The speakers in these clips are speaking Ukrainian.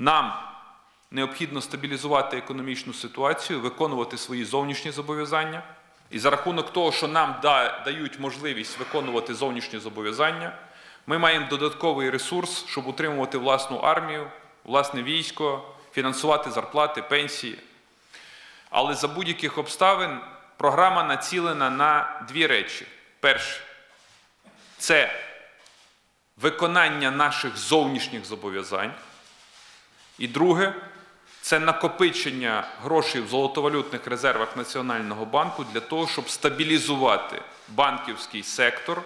Нам необхідно стабілізувати економічну ситуацію, виконувати свої зовнішні зобов'язання. І за рахунок того, що нам дають можливість виконувати зовнішні зобов'язання, ми маємо додатковий ресурс, щоб утримувати власну армію, власне військо, фінансувати зарплати, пенсії. Але за будь-яких обставин програма націлена на дві речі. Перше це виконання наших зовнішніх зобов'язань. І друге це накопичення грошей в золотовалютних резервах Національного банку для того, щоб стабілізувати банківський сектор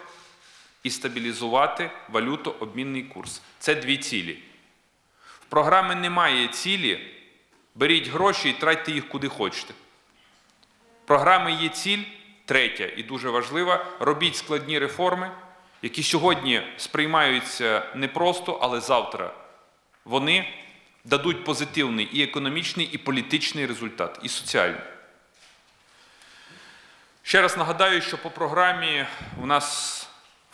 і стабілізувати валютообмінний курс. Це дві цілі. В програми немає цілі. Беріть гроші і тратьте їх куди хочете. Програми є ціль, третя і дуже важлива. Робіть складні реформи, які сьогодні сприймаються непросто, але завтра вони дадуть позитивний і економічний, і політичний результат, і соціальний. Ще раз нагадаю, що по програмі у нас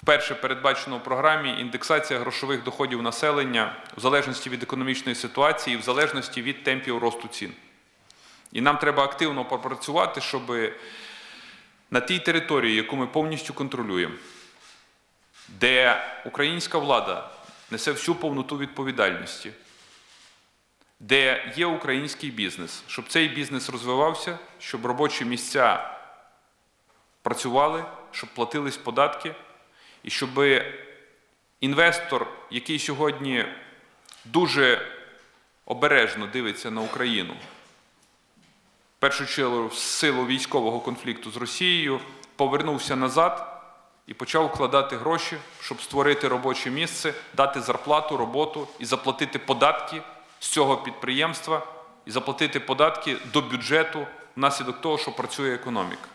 вперше передбачено в програмі індексація грошових доходів населення в залежності від економічної ситуації, в залежності від темпів росту цін. І нам треба активно попрацювати, щоб на тій території, яку ми повністю контролюємо, де українська влада несе всю повноту відповідальності, де є український бізнес, щоб цей бізнес розвивався, щоб робочі місця працювали, щоб платились податки, і щоб інвестор, який сьогодні дуже обережно дивиться на Україну, в першу чергу в силу військового конфлікту з Росією, повернувся назад і почав вкладати гроші, щоб створити робоче місце, дати зарплату, роботу і заплатити податки з цього підприємства, і заплатити податки до бюджету внаслідок того, що працює економіка.